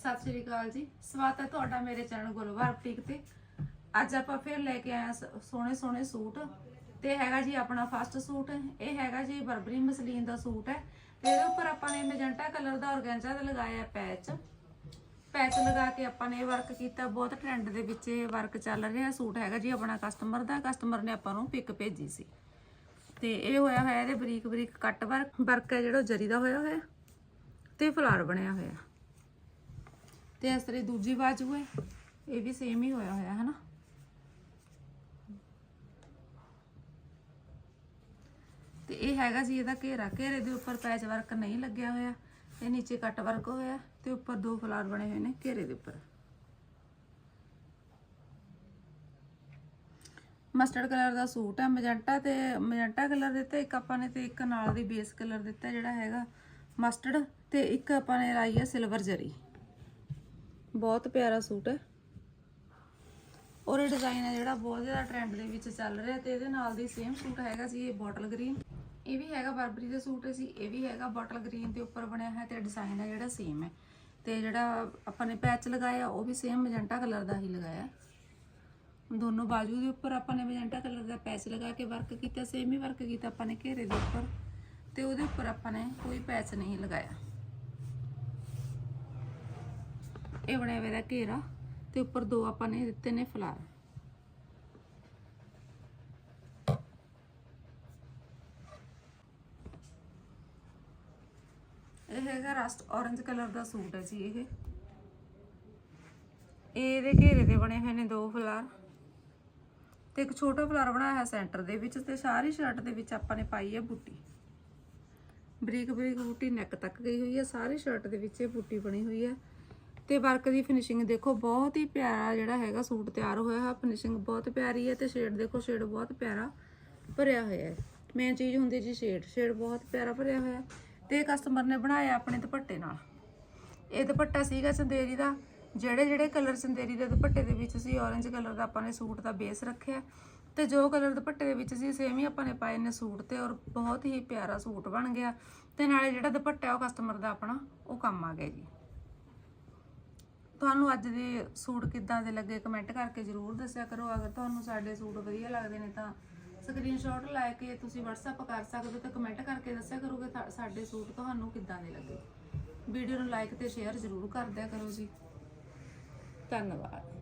ਸਤਿ ਸ਼੍ਰੀ ਅਕਾਲ ਜੀ। ਸਵਾਗਤ ਹੈ ਤੁਹਾਡਾ ਮੇਰੇ ਚੈਨਲ ਗੁਲਵਾਰ ਬੁਟੀਕ ਤੇ। ਅੱਜ ਆਪਾਂ ਫਿਰ ਲੈ ਕੇ ਆਏ ਹਾਂ ਸੋਹਣੇ ਸੋਹਣੇ ਸੂਟ। ਤੇ ਹੈਗਾ ਜੀ ਆਪਣਾ ਫਸਟ ਸੂਟ। ਇਹ ਹੈਗਾ ਜੀ ਬਰਬਰੀ ਮਸਲੀਨ ਦਾ ਸੂਟ ਹੈ। ਤੇ ਇਹਦੇ ਉੱਪਰ ਆਪਾਂ ਨੇ ਮੈਜੈਂਟਾ ਕਲਰ ਦਾ ਔਰਗੈਂਜਾ ਦਾ ਲਗਾਇਆ ਪੈਚ। ਪੈਚ ਲਗਾ ਕੇ ਆਪਾਂ ਨੇ ਵਰਕ ਕੀਤਾ। ਬਹੁਤ ਟ੍ਰੈਂਡ ਦੇ ਵਿੱਚ ਇਹ ਵਰਕ ਚੱਲ ਰਿਹਾ ਸੂਟ ਹੈਗਾ ਜੀ ਆਪਣਾ ਕਸਟਮਰ ਦਾ। ਕਸਟਮਰ ਨੇ ਆਪਾਂ ਨੂੰ ਪਿਕ ਭੇਜੀ ਸੀ। ਤੇ ਇਹ ਹੋਇਆ ਹੋਇਆ ਇਹਦੇ ਬਰੀਕ ਬਰੀਕ ਕੱਟ ਵਰਕ ਵਰਕ ਹੈ ਜਿਹੜਾ ਉਹ ਜਰੀ ਦਾ ਹੋਇਆ ਹੋਇਆ। ਤੇ ਫਲਾਰ ਬਣਿਆ ਹੋਇਆ। ਤੇ ਇਸ ਤਰ੍ਹਾਂ ਹੀ ਦੂਜੀ ਬਾਜੂ ਹੈ, ਇਹ ਵੀ ਸੇਮ ਹੀ ਹੋਇਆ ਹੋਇਆ ਹੈ ਨਾ ਤੇ ਇਹ ਹੈਗਾ ਜੀ ਇਹਦਾ ਘੇਰਾ। ਘੇਰੇ ਦੇ ਉੱਪਰ ਪੈਚ ਵਰਕ ਨਹੀਂ ਲੱਗਿਆ ਹੋਇਆ। ਇਹ ਨੀਚੇ ਕੱਟ ਵਰਕ ਹੋਇਆ ਤੇ ਉੱਪਰ ਦੋ ਫਲਾਰ ਬਣੇ ਹੋਏ ਨੇ ਘੇਰੇ ਦੇ ਉੱਪਰ। ਮਸਟਰਡ ਕਲਰ ਦਾ ਸੂਟ ਹੈ ਮੈਜੈਂਟਾ ਤੇ ਮੈਜੈਂਟਾ ਕਲਰ ਦਿੱਤਾ, ਇੱਕ ਆਪਾਂ ਨੇ ਤੇ ਇੱਕ ਨਾਲ ਦੀ ਬੇਸ ਕਲਰ ਦਿੱਤਾ ਜਿਹੜਾ ਹੈਗਾ ਮਸਟਰਡ ਤੇ ਇੱਕ ਆਪਾਂ ਨੇ ਲਾਈ ਹੈ ਸਿਲਵਰ ਜਰੀ। ਬਹੁਤ ਪਿਆਰਾ ਸੂਟ ਹੈ। ਔਰ ਇਹ ਡਿਜ਼ਾਈਨ ਹੈ ਜਿਹੜਾ ਬਹੁਤ ਜ਼ਿਆਦਾ ਟ੍ਰੈਂਡ ਦੇ ਵਿੱਚ ਚੱਲ ਰਿਹਾ ਤੇ ਇਹਦੇ ਨਾਲ ਦੀ ਸੇਮ ਸੂਟ ਹੈਗਾ ਸੀ ਇਹ ਬੋਟਲ ਗ੍ਰੀਨ ਇਹ ਵੀ ਹੈਗਾ ਬਰਬਰੀ ਦੇ ਸੂਟ ਸੀ ਇਹ ਵੀ ਹੈਗਾ ਬੋਟਲ ਗ੍ਰੀਨ ਦੇ ਉੱਪਰ ਬਣਿਆ ਹੈ ਤੇ ਡਿਜ਼ਾਈਨ ਹੈ ਜਿਹੜਾ ਸੇਮ ਹੈ। ਤੇ ਜਿਹੜਾ ਆਪਾਂ ਨੇ ਪੈਚ ਲਗਾਇਆ, ਉਹ ਵੀ ਸੇਮ ਮੈਜੈਂਟਾ ਕਲਰ ਦਾ ਹੀ ਲਗਾਇਆ। ਦੋਨੋਂ ਬਾਜੂ ਦੇ ਉੱਪਰ ਆਪਾਂ ਨੇ ਮੈਜੈਂਟਾ ਕਲਰ ਦਾ ਪੈਚ ਲਗਾ ਕੇ ਵਰਕ ਕੀਤਾ ਸੇਮ ਹੀ ਵਰਕ ਕੀਤਾ ਆਪਾਂ ਨੇ ਘੇਰੇ ਦੇ ਉੱਪਰ। ਤੇ ਉਹਦੇ ਉੱਪਰ ਆਪਾਂ ਨੇ ਕੋਈ ਪੈਚ ਨਹੀਂ ਲਗਾਇਆ। ਇਹ ਬਣਿਆ ਹੋਇਆ ਇਹਦਾ ਘੇਰਾ ਤੇ ਉੱਪਰ ਦੋ ਆਪਾਂ ਨੇ ਦਿੱਤੇ ਨੇ ਫਲਾਰ। ਇਹ ਹੈਗਾ ਰਸਟ ਔਰੰਜ ਕਲਰ ਦਾ ਸੂਟ ਹੈ ਜੀ ਇਹ। ਇਹਦੇ ਘੇਰੇ ਦੇ ਬਣੇ ਹੋਏ ਨੇ ਦੋ ਫਲਾਰ। ਤੇ ਇੱਕ ਛੋਟਾ ਫਲਾਰ ਬਣਾਇਆ ਹੈ ਸੈਂਟਰ ਦੇ ਵਿੱਚ ਤੇ ਸਾਰੀ ਸ਼ਰਟ ਦੇ ਵਿੱਚ ਆਪਾਂ ਨੇ ਪਾਈ ਹੈ ਬੂਟੀ। ਬਰੀਕ ਬਰੀਕ ਬੂਟੀ ਨੈਕ ਤੱਕ ਗਈ ਹੋਈ ਹੈ, ਸਾਰੀ ਸ਼ਰਟ ਦੇ ਵਿੱਚ ਇਹ ਬੂਟੀ ਬਣੀ ਹੋਈ ਹੈ। ਤੇ ਵਰਕ ਦੀ ਫਿਨਿਸ਼ਿੰਗ ਦੇਖੋ, ਬਹੁਤ ਹੀ ਪਿਆਰਾ ਜਿਹੜਾ ਹੈਗਾ ਸੂਟ ਤਿਆਰ ਹੋਇਆ ਹੈ ਫਿਨਿਸ਼ਿੰਗ ਬਹੁਤ ਪਿਆਰੀ ਹੈ ਤੇ ਸ਼ੇਡ ਦੇਖੋ ਸ਼ੇਡ ਬਹੁਤ ਪਿਆਰਾ ਭਰਿਆ ਹੋਇਆ ਹੈ। ਮੇਨ ਚੀਜ਼ ਹੁੰਦੀ ਜੀ ਸ਼ੇਡ ਸ਼ੇਡ ਬਹੁਤ ਪਿਆਰਾ ਭਰਿਆ ਹੋਇਆ ਹੈ ਤੇ ਕਸਟਮਰ ਨੇ ਬਣਾਇਆ ਆਪਣੇ ਦੁਪੱਟੇ ਨਾਲ। ਇਹ ਦੁਪੱਟਾ ਸੀਗਾ ਸੰਦੇਰੀ ਦਾ, ਜਿਹੜੇ ਜਿਹੜੇ ਕਲਰ ਸੰਦੇਰੀ ਦੇ ਦੁਪੱਟੇ ਦੇ ਵਿੱਚ ਸੀ, orange ਕਲਰ ਦਾ ਆਪਾਂ ਨੇ ਸੂਟ ਦਾ ਬੇਸ ਰੱਖਿਆ ਤੇ ਜੋ ਕਲਰ ਦੁਪੱਟੇ ਦੇ ਵਿੱਚ ਸੀ ਸੇਮ ਹੀ ਆਪਾਂ ਨੇ ਪਾਏ ਨੇ ਸੂਟ ਤੇ ਔਰ ਬਹੁਤ ਹੀ ਪਿਆਰਾ ਸੂਟ ਬਣ ਗਿਆ ਤੇ ਨਾਲੇ ਜਿਹੜਾ ਦੁਪੱਟਾ ਉਹ ਕਸਟਮਰ ਦਾ ਆਪਣਾ, ਉਹ ਕੰਮ ਆ ਗਿਆ ਜੀ। ਤੁਹਾਨੂੰ ਅੱਜ ਦੇ ਸੂਟ ਕਿੱਦਾਂ ਦੇ ਲੱਗੇ ਕਮੈਂਟ ਕਰਕੇ ਜਰੂਰ ਦੱਸਿਆ ਕਰੋ। ਅਗਰ ਤੁਹਾਨੂੰ ਸਾਡੇ ਸੂਟ ਵਧੀਆ ਲੱਗਦੇ ਨੇ ਤਾਂ ਸਕਰੀਨਸ਼ਾਟ ਲੈ ਕੇ ਤੁਸੀਂ WhatsApp ਕਰ ਸਕਦੇ ਹੋ ਤੇ ਕਮੈਂਟ ਕਰਕੇ ਦੱਸਿਆ ਕਰੋਗੇ ਥਾ- ਸਾਡੇ ਸੂਟ ਤੁਹਾਨੂੰ ਕਿੱਦਾਂ ਦੇ ਲੱਗੇ। ਵੀਡੀਓ ਨੂੰ ਲਾਈਕ ਤੇ ਸ਼ੇਅਰ ਜਰੂਰ ਕਰ ਦਿਆ ਕਰੋ ਜੀ। ਧੰਨਵਾਦ।